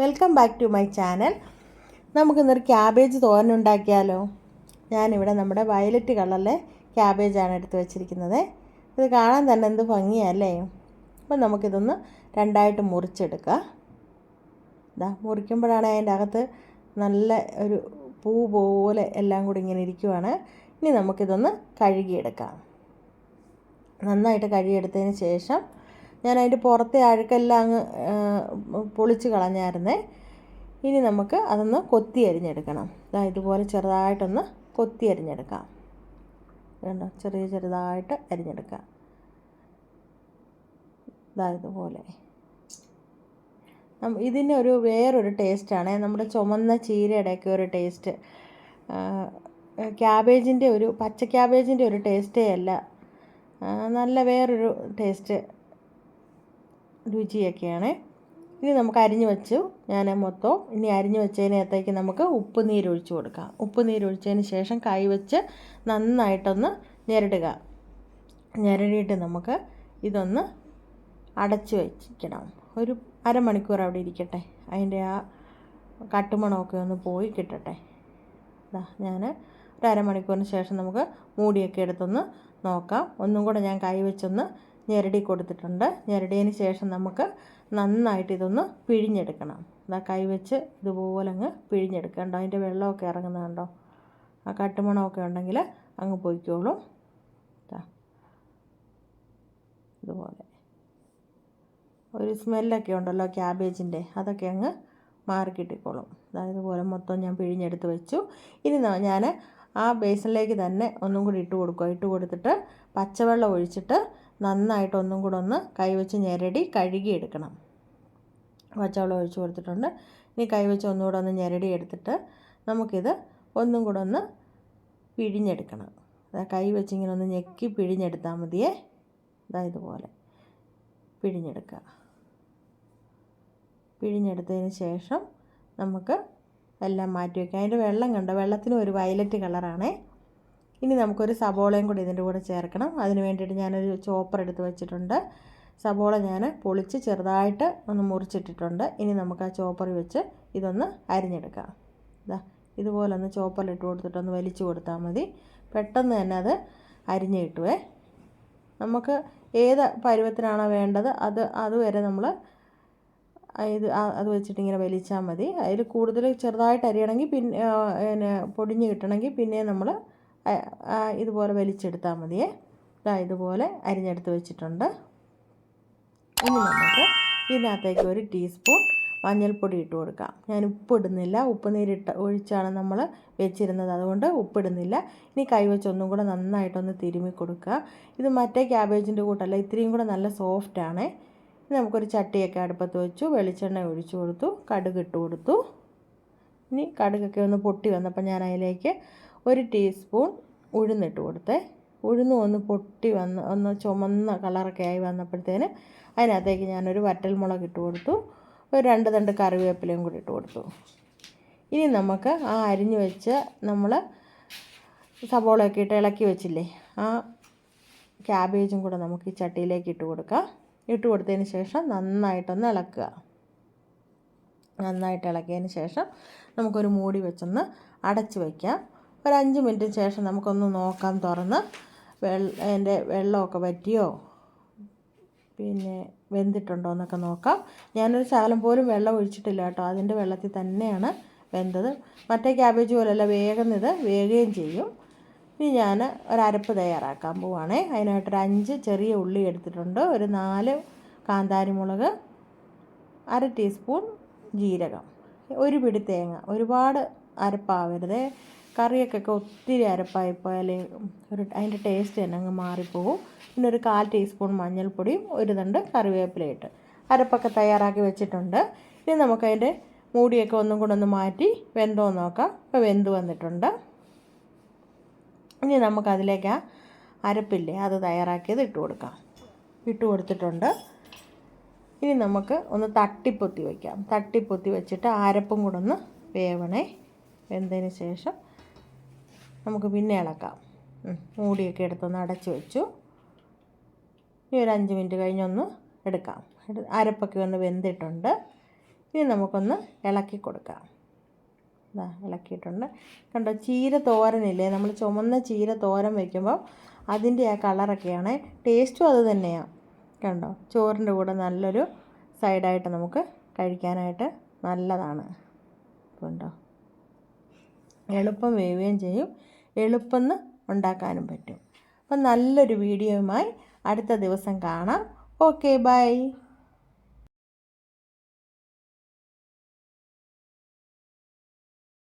Welcome back to my channel. നമുക്കിന്നൊരു cabbage തോരൻ ഉണ്ടാക്കിയാലോ? ഞാനിവിടെ നമ്മുടെ വയലറ്റ് കളറിലെ ക്യാബേജാണ് എടുത്ത് വെച്ചിരിക്കുന്നത്. ഇത് കാണാൻ തന്നെ എന്ത് ഭംഗിയല്ലേ? അപ്പം നമുക്കിതൊന്ന് രണ്ടായിട്ട് മുറിച്ചെടുക്കാം. ഇതാ മുറിക്കുമ്പോഴാണ് അതിന്റെ അകത്ത് നല്ല ഒരു പൂ പോലെ എല്ലാം കൂടി ഇങ്ങനെ ഇരിക്കുവാണ്. ഇനി നമുക്കിതൊന്ന് കഴുകിയെടുക്കാം. നന്നായിട്ട് കഴുകിയെടുത്തതിന് ശേഷം ഞാൻ അതിന്റെ പുറത്തെ അഴുക്കെല്ലാം അങ്ങ് പൊളിച്ച് കളഞ്ഞായിരുന്നേ. ഇനി നമുക്ക് അതൊന്ന് കൊത്തി അരിഞ്ഞെടുക്കണം. ഇതാ ഇതുപോലെ ചെറുതായിട്ടൊന്ന് കൊത്തി അരിഞ്ഞെടുക്കാം. വേണ്ട ചെറിയ ചെറുതായിട്ട് അരിഞ്ഞെടുക്കാം. ഇതുപോലെ. ഇതിന് ഒരു വേറൊരു ടേസ്റ്റാണ്. നമ്മുടെ ചുമന്ന ചീരയുടെയൊക്കെ ഒരു ടേസ്റ്റ്. ക്യാബേജിന്റെ ഒരു പച്ച ക്യാബേജിന്റെ ഒരു ടേസ്റ്റേ അല്ല. നല്ല വേറൊരു ടേസ്റ്റ്. രുചിയൊക്കെയാണ്. ഇനി നമുക്ക് അരിഞ്ഞു വെച്ചു. ഞാൻ മൊത്തം ഇനി അരിഞ്ഞു വെച്ചതിനകത്തേക്ക് നമുക്ക് ഉപ്പ് നീരൊഴിച്ച് കൊടുക്കാം. ഉപ്പ് നീരൊഴിച്ചതിന് ശേഷം കൈ വെച്ച് നന്നായിട്ടൊന്ന് ഞെരടുക. ഞെരടിയിട്ട് നമുക്ക് ഇതൊന്ന് അടച്ചു വയ്ക്കണം ഒരു അരമണിക്കൂർ അവിടെ ഇരിക്കട്ടെ. അതിന്റെ ആ കട്ടുമണമൊക്കെ ഒന്ന് പോയി കിട്ടട്ടെ. ഇതാ ഞാൻ ഒരു അരമണിക്കൂറിന് ശേഷം നമുക്ക് മൂടിയൊക്കെ എടുത്തൊന്ന് നോക്കാം. ഒന്നും കൂടെ ഞാൻ കൈ വെച്ചൊന്ന് ഞെരടി കൊടുത്തിട്ടുണ്ട്. ഞെരടിയതിന് ശേഷം നമുക്ക് നന്നായിട്ട് ഇതൊന്ന് പിഴിഞ്ഞെടുക്കണം. ഇതാ കൈ വെച്ച് ഇതുപോലെ അങ്ങ് പിഴിഞ്ഞെടുക്കണ്ടോ അതിന്റെ വെള്ളമൊക്കെ ഇറങ്ങുന്നുണ്ടോ ആ കട്ടുമണമൊക്കെ ഉണ്ടെങ്കിൽ അങ്ങ് പൊയ്ക്കോളും. ഇതുപോലെ. ഒരു സ്മെല്ലൊക്കെ ഉണ്ടല്ലോ ക്യാബേജിന്റെ. അതൊക്കെ അങ്ങ് മാറിക്കിട്ടിക്കോളും. അതായത് പോലെ മൊത്തം ഞാൻ പിഴിഞ്ഞെടുത്ത് വെച്ചു. ഇനി ഞാൻ ആ ബേസിനിലേക്ക് തന്നെ ഒന്നും കൂടി ഇട്ട് കൊടുക്കുക ഇട്ട് കൊടുത്തിട്ട് പച്ചവെള്ളം ഒഴിച്ചിട്ട് നന്നായിട്ട് ഒന്നും കൂടെ ഒന്ന് കൈവച്ച് ഞെരടി കഴുകിയെടുക്കണം. പച്ചവെള്ളം ഒഴിച്ച് കൊടുത്തിട്ടുണ്ട്. ഇനി കൈവച്ച് ഒന്നുകൂടെ ഒന്ന് ഞെരടി എടുത്തിട്ട് നമുക്കിത് ഒന്നും കൂടെ ഒന്ന് പിഴിഞ്ഞെടുക്കണം. കൈ വെച്ച് ഇങ്ങനെ ഒന്ന് ഞെക്കി പിഴിഞ്ഞെടുത്താൽ മതിയേ. ഇതാ ഇതുപോലെ പിഴിഞ്ഞെടുക്കുക. പിഴിഞ്ഞെടുത്തതിന് ശേഷം നമുക്ക് എല്ലാം മാറ്റി വയ്ക്കാം അതിന്റെ വെള്ളം കണ്ടോ? വെള്ളത്തിന് ഒരു വയലറ്റ് കളറാണേ. ഇനി നമുക്കൊരു സബോളയും കൂടി ഇതിന്റെ കൂടെ ചേർക്കണം. അതിന് വേണ്ടിയിട്ട് ഞാനൊരു ചോപ്പർ എടുത്ത് വെച്ചിട്ടുണ്ട്. സബോള ഞാൻ പൊളിച്ച് ചെറുതായിട്ട് ഒന്ന് മുറിച്ചിട്ടിട്ടുണ്ട്. ഇനി നമുക്ക് ആ ചോപ്പറിൽ വെച്ച് ഇതൊന്ന് അരിഞ്ഞെടുക്കാം. ഇതാ ഇതുപോലെ ഒന്ന് ചോപ്പറിൽ ഇട്ട് കൊടുത്തിട്ടൊന്ന് വലിച്ചു കൊടുത്താൽ മതി. പെട്ടെന്ന് തന്നെ അത് അരിഞ്ഞ് കിട്ടുവേ. നമുക്ക് ഏത് പരുവത്തിനാണോ വേണ്ടത് അത് അതുവരെ നമ്മൾ ഇത് അത് വെച്ചിട്ട് ഇങ്ങനെ വലിച്ചാൽ മതി. അതിൽ കൂടുതൽ ചെറുതായിട്ട് അരിയണമെങ്കിൽ പിന്നെ പൊടിഞ്ഞ് കിട്ടണമെങ്കിൽ പിന്നെ നമ്മൾ ഇതുപോലെ വലിച്ചെടുത്താൽ മതിയേ. ഇതാ ഇതുപോലെ അരിഞ്ഞെടുത്ത് വെച്ചിട്ടുണ്ട്. ഇനി നമുക്ക് ഇതിനകത്തേക്ക് ഒരു ടീസ്പൂൺ മഞ്ഞൾപ്പൊടി ഇട്ട് കൊടുക്കാം. ഞാൻ ഉപ്പ് ഇടുന്നില്ല ഉപ്പ് നീരിട്ട് ഒഴിച്ചാണ് നമ്മൾ വെച്ചിരുന്നത്. അതുകൊണ്ട് ഉപ്പിടുന്നില്ല. ഇനി കൈവച്ച് ഒന്നും കൂടെ നന്നായിട്ടൊന്ന് തിരുമ്മി കൊടുക്കുക. ഇത് മറ്റേ ക്യാബേജിന്റെ കൂട്ടല്ല ഇത്രയും കൂടെ നല്ല സോഫ്റ്റാണ് ഇനി നമുക്കൊരു ചട്ടിയൊക്കെ അടുപ്പത്ത് വെച്ചു. വെളിച്ചെണ്ണ ഒഴിച്ചു കൊടുത്തു. കടുക് ഇട്ട് കൊടുത്തു. ഇനി കടുകൊക്കെ ഒന്ന് പൊട്ടി വന്നപ്പോൾ ഞാൻ അതിലേക്ക് ഒരു ടീസ്പൂൺ ഉഴുന്നിട്ട് കൊടുത്തേ. ഉഴുന്ന് ഒന്ന് പൊട്ടി വന്ന് ഒന്ന് ചുമന്ന കളറൊക്കെ ആയി വന്നപ്പോഴത്തേന് അതിനകത്തേക്ക് ഞാനൊരു വറ്റൽമുളക് ഇട്ട് കൊടുത്തു. ഒരു രണ്ട് തണ്ട് കറിവേപ്പിലയും കൂടി ഇട്ട് കൊടുത്തു. ഇനി നമുക്ക് ആ അരിഞ്ഞു വെച്ച് നമ്മൾ സബോളയൊക്കെ ഇട്ട് ഇളക്കി വെച്ചില്ലേ ആ ക്യാബേജും കൂടെ നമുക്ക് ഈ ചട്ടിയിലേക്ക് ഇട്ട് കൊടുക്കാം. ഇട്ട് കൊടുത്തതിന് ശേഷം നന്നായിട്ടൊന്ന് ഇളക്കുക. നന്നായിട്ട് ഇളക്കിയതിന് ശേഷം നമുക്കൊരു മൂടി വെച്ചൊന്ന് അടച്ച് വയ്ക്കാം ഒരു അഞ്ച് മിനിറ്റിന് ശേഷം നമുക്കൊന്ന് നോക്കാം തുറന്ന്. വെള്ള അതിന്റെ വെള്ളമൊക്കെ വറ്റിയോ? പിന്നെ വെന്തിട്ടുണ്ടോ എന്നൊക്കെ നോക്കാം. ഞാനൊരു ശകലം പോലും വെള്ളം ഒഴിച്ചിട്ടില്ല കേട്ടോ. അതിന്റെ വെള്ളത്തിൽ തന്നെയാണ് വെന്തത്. മറ്റേ ക്യാബേജ് പോലെയല്ല വേഗം ഇത് വേകുകയും ചെയ്യും. ഇനി ഞാൻ ഒരരപ്പ് തയ്യാറാക്കാൻ പോവുകയാണേ അതിനായിട്ടൊരു അഞ്ച് ചെറിയ ഉള്ളി എടുത്തിട്ടുണ്ട്. ഒരു നാല് കാന്താരിമുളക് അര ടീസ്പൂൺ ജീരകം ഒരു പിടി തേങ്ങ. ഒരുപാട് അരപ്പാവരുത്. കറിയൊക്കെ ഒത്തിരി അരപ്പായിപ്പോയാൽ ഒരു അതിന്റെ ടേസ്റ്റ് തന്നെ അങ്ങ് മാറിപ്പോകും. പിന്നെ ഒരു കാൽ ടീസ്പൂൺ മഞ്ഞൾപ്പൊടിയും ഒരു തണ്ട് കറിവേപ്പിലയിട്ട് അരപ്പൊക്കെ തയ്യാറാക്കി വെച്ചിട്ടുണ്ട്. ഇനി നമുക്കതിന്റെ മൂടിയൊക്കെ ഒന്നും കൂടെ ഒന്ന് മാറ്റി വെന്തോ നോക്കാം. ഇപ്പോൾ വെന്ത് വന്നിട്ടുണ്ട്. ഇനി നമുക്കതിലേക്ക് ആ അരപ്പില്ലേ അത് തയ്യാറാക്കിയത് ഇട്ട് കൊടുക്കാം. ഇട്ട് കൊടുത്തിട്ടുണ്ട്. ഇനി നമുക്ക് ഒന്ന് തട്ടിപ്പൊത്തി വയ്ക്കാം. തട്ടിപ്പൊത്തി വെച്ചിട്ട് അരപ്പും കൂടെ ഒന്ന് വേവണേ. വെന്തതിന് ശേഷം നമുക്ക് പിന്നെ ഇളക്കാം. മൂടിയൊക്കെ എടുത്തൊന്ന് അടച്ച് വെച്ചു. ഇനി ഒരു അഞ്ച് മിനിറ്റ് കഴിഞ്ഞൊന്ന് എടുക്കാം. അരപ്പൊക്കെ ഒന്ന് വെന്തിട്ടുണ്ട്. ഇനി നമുക്കൊന്ന് ഇളക്കി കൊടുക്കാം. ഇതാ ഇളക്കിയിട്ടുണ്ട്. കണ്ടോ ചീര തോരനില്ലേ? നമ്മൾ ചുമന്ന ചീര തോരൻ വയ്ക്കുമ്പോൾ അതിന്റെ ആ കളറൊക്കെയാണ്. ടേസ്റ്റും അത് തന്നെയാണ് കണ്ടോ ചോറിന്റെ കൂടെ നല്ലൊരു സൈഡായിട്ട് നമുക്ക് കഴിക്കാനായിട്ട് നല്ലതാണ്. കണ്ടോ എളുപ്പം വേവുകയും ചെയ്യും. എളുപ്പം ഉണ്ടാക്കാനും പറ്റും. അപ്പം നല്ലൊരു വീഡിയോയുമായി അടുത്ത ദിവസം കാണാം. Okay bye.